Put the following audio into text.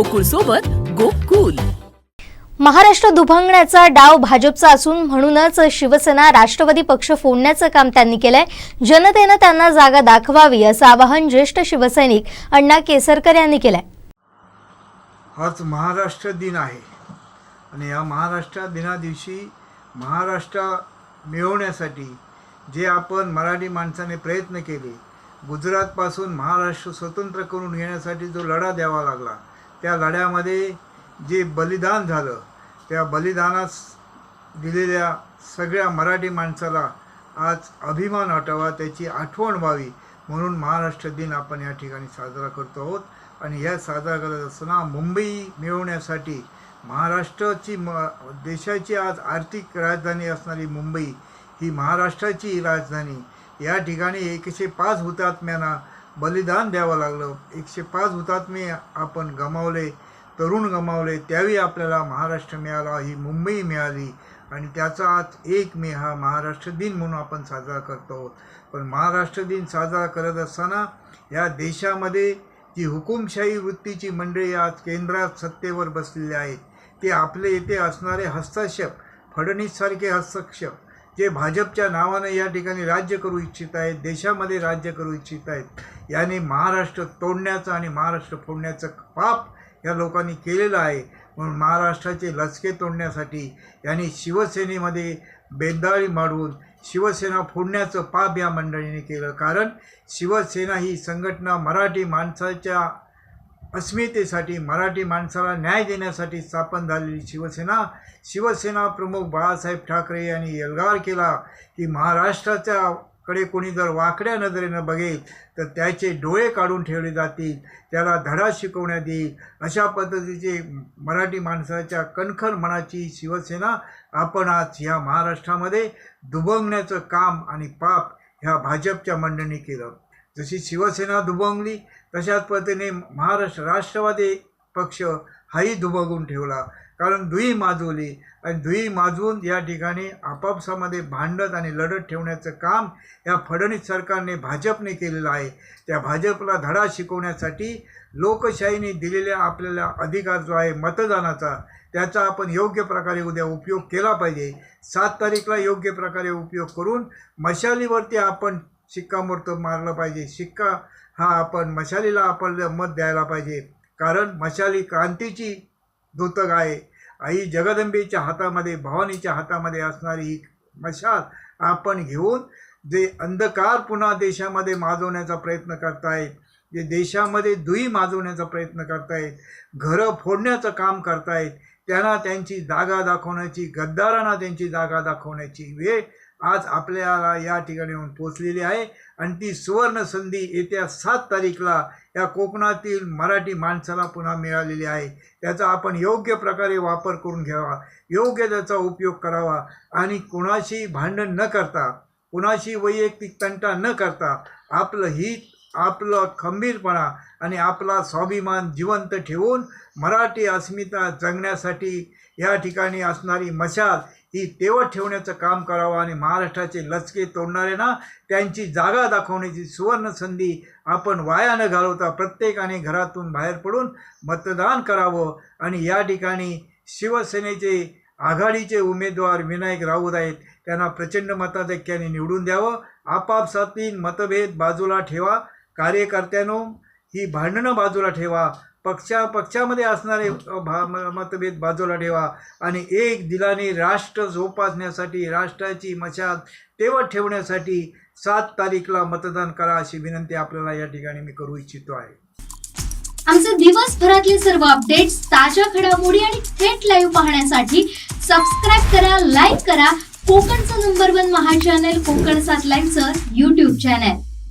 गोकुळ सोबत गोकुल. महाराष्ट्र दुभंगण्याचा डाव भाजपचा असून म्हणूनच शिवसेना राष्ट्रवादी पक्ष फोडण्याचं काम त्यांनी केलंय. जनतेनं त्यांना जागा दाखवावी असं आवाहन ज्येष्ठ शिवसैनिक अण्णा केसरकर यांनी केलंय. हाच महाराष्ट्र दिन आहे. आणि या महाराष्ट्र दिनादिवशी महाराष्ट्र मिळवण्यासाठी जे आपण मराठी माणसाने प्रयत्न केले गुजरातपासून महाराष्ट्र स्वतंत्र करून घेण्यासाठी जो लढा द्यावा लागला त्या लढ्यामध्ये जे बलिदान झालं त्या बलिदानास दिलेल्या सगळ्या मराठी माणसाला आज अभिमान वाटावा त्याची आठवण व्हावी म्हणून महाराष्ट्र दिन आपण या ठिकाणी साजरा करतो आहोत. आणि ह्या साजरा करत असताना मुंबई मिळवण्यासाठी महाराष्ट्राची म देशाची आज आर्थिक राजधानी असणारी मुंबई ही महाराष्ट्राची राजधानी. या ठिकाणी एकशे पाच हुतात्म्यांना बलिदान द्यावं लागलं. एकशे पाच हुतात्मे आपण गमावले तरुण गमावले त्यावेळी आपल्याला महाराष्ट्र मिळाला ही मुंबई मिळाली. आणि त्याचा आज एक मे हा महाराष्ट्र दिन म्हणून आपण साजरा करतो. आहोत पण महाराष्ट्र दिन साजरा करत असताना या देशामध्ये जी हुकुमशाही वृत्तीची मंडळी आज केंद्रात सत्तेवर बसलेली आहेत ते आपले येथे असणारे हस्तक्षेप फडणवीससारखे हस्तक्षेप जे भाजपच्या नावाने या ठिकाणी राज्य करू इच्छित आहेत देशामध्ये राज्य करू इच्छित आहेत याने महाराष्ट्र तोडण्याचं आणि महाराष्ट्र फोडण्याचं पाप या लोकांनी केलेलं आहे. म्हणून महाराष्ट्राचे लचके तोडण्यासाठी यांनी शिवसेनेमध्ये बेंदाळी माडवून शिवसेना फोडण्याचं पाप या मंडळीने केलं. कारण शिवसेना ही संघटना मराठी माणसाच्या अस्मितेसाठी मराठी माणसाला न्याय देण्यासाठी स्थापन झालेली शिवसेना शिवसेना प्रमुख बाळासाहेब ठाकरे यांनी एल्गार केला की महाराष्ट्राच्या कडे कोणी जर वाकड्या नजरेनं बघेल तर त्याचे डोळे काढून ठेवले जातील. त्याला धडा शिकवण्यात येईल. अशा पद्धतीचे मराठी माणसाच्या कणखर मनाची शिवसेना आपण आज ह्या महाराष्ट्रामध्ये दुभंगण्याचं काम आणि पाप ह्या भाजपच्या मंडळीने केलं. जशी शिवसेना दुभंगली तशाच पद्धतीने महाराष्ट्र राष्ट्रवादी पक्ष हाही दुबगून ठेवला. कारण दुई माजवली आणि दुई माजवून या ठिकाणी आपापसामध्ये भांडत आणि लढत ठेवण्याचं काम या फडणवीस सरकारने भाजपने केलेलं आहे. त्या भाजपला धडा शिकवण्यासाठी लोकशाहीने दिलेल्या आपल्याला अधिकार जो आहे मतदानाचा त्याचा आपण योग्य प्रकारे उद्या उपयोग केला पाहिजे. सात तारीखला योग्य प्रकारे उपयोग करून मशालीवरती आपण शिक्कामोर्तब मारलं पाहिजे. शिक्का हा आपण मशालीला आपण मत द्यायला पाहिजे. कारण मशाली क्रांतीची दूतक आहे. आई जगदंबेच्या हातामध्ये भवानीच्या हातामध्ये असणारी ही मशाल आपण घेऊन जे अंधकार पुन्हा देशामध्ये माजवण्याचा प्रयत्न करतायत जे देशामध्ये दुई माजवण्याचा प्रयत्न करतायत घरं फोडण्याचं काम करतायत त्यांना त्यांची जागा दाखवण्याची गद्दारांना त्यांची जागा दाखवण्याची वेळ आज आपल्याला या ठिकाणी येऊन पोचलेली आहे. आणि ती सुवर्ण संधी येत्या सात तारीखला या कोकणातील मराठी माणसाला पुन्हा मिळालेली आहे. त्याचा आपण योग्य प्रकारे वापर करून घ्यावा. योग्य त्याचा उपयोग करावा. आणि कुणाशी भांडण न करता कुणाशी वैयक्तिक तंटा न करता आपलं हित आपलं खंबीरपणा आणि आपला स्वाभिमान जिवंत ठेवून मराठी अस्मिता जगण्यासाठी या ठिकाणी असणारी मशाल ही तेवत ठेवण्याचं काम करावं आणि महाराष्ट्राचे लचके तोडणारे ना त्यांची जागा दाखवण्याची सुवर्ण संधी आपण वाया न घालवता प्रत्येकाने घरातून बाहेर पडून मतदान करावं आणि या ठिकाणी शिवसेनेचे आघाडीचे उमेदवार विनायक राऊत आहेत त्यांना प्रचंड मताधिक्याने निवडून द्यावं. आपापसातील मतभेद बाजूला ठेवा. कार्यकर्त्यानो ही भांडणं बाजूला ठेवा. पक्षा पक्षामध्ये असणारे भा मतभेद बाजूला ठेवा. आणि एक दिलाने राष्ट्र जोपासण्यासाठी राष्ट्राची मशाल तेवत ठेवण्यासाठी सात तारीखला मतदान करा अशी विनंती आपल्याला या ठिकाणी मी करू इच्छितो आहे. आमचे दिवसभरातले सर्व अपडेट्स ताज्या घडामोडी आणि थेट लाईव्ह पाहण्यासाठी सबस्क्राईब करा लाईक करा. कोकणचं नंबर वन महा चॅनल कोकण सात लाईनचं युट्यूब चॅनल